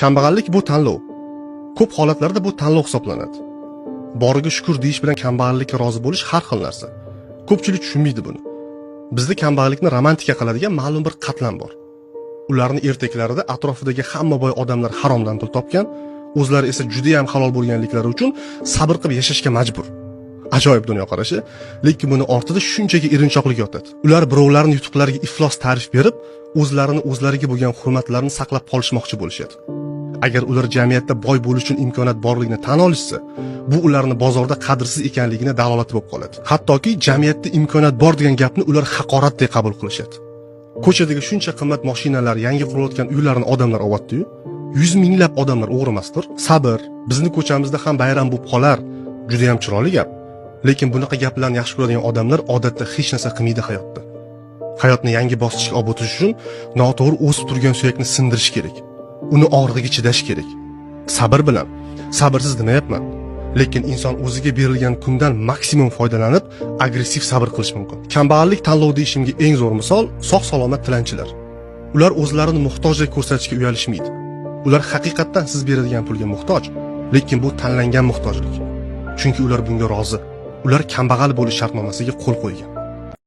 Kambag'allik bu tanlov. Ko'p holatlarda bu tanlov hisoblanadi. Boriga shukur deyish bilan kambag'allikka rozi bo'lish har xil narsa. Ko'pchilik tushunmaydi buni. Bizda kambag'allikni romantika qiladigan ma'lum bir qatlam bor. Ularni ertaklarida atrofidagi hamma boy odamlar haromdan pul topgan, o'zlari esa juda ham halol bo'lganliklari uchun sabr qilib yashashga majbur. Ajoyib dunyoqarashi, lekin buni ortida shunchaki erinchoqlik yotadi. Ular birovlarning yutuqlariga iflos ta'rif berib, o'zlarini o'zlariga bo'lgan hurmatlarini saqlab qolishmoqchi bo'lishadi. Agar ular jamiyatda boy bo'lish uchun imkoniyat borligini tan olishsa, bu ularni bozorda qadrsiz ekanligini dalolati bo'lib qoladi. Hattoki jamiyatda imkoniyat bor degan gapni ular haqoratdek qabul qilishadi. Ko'chadagi shuncha qimmat mashinalar, yangi qurilayotgan uylarni odamlar olyaptiyu yuz minglab odamlar o'g'ri emasdir. Sabr, bizni ko'chamizda ham bayram bo'lib qolar. Juda ham chiroyli gap. Lekin bunaqa gaplarni yaxshi ko'radigan odamlar odatda hech narsa qilmaydi hayotda. Hayotni yangi bosqichga olib o'tish uchun noto'g'ri o'sib turgan suyakni sindirish kerak. Uni og'rig'iga chidash kerak. Sabr bilan. Sabrsiz demayapman. Lekin inson o'ziga berilgan kundan maksimum foydalanib, agressiv sabr qilish mumkin. Kambag'allik tanlov deyishimga eng zo'r misol sog' salomat tilanchilar. Ular o'zlarini muhtojdek ko'rsatishga uyalishmaydi. Ular haqiqatdan siz beradigan pulga muhtoj, lekin bu tanlangan muhtojlik. Chunki ular bunga rozi. Ular kambag'al bo'lish shartnomasiga qo'l qo'ygan.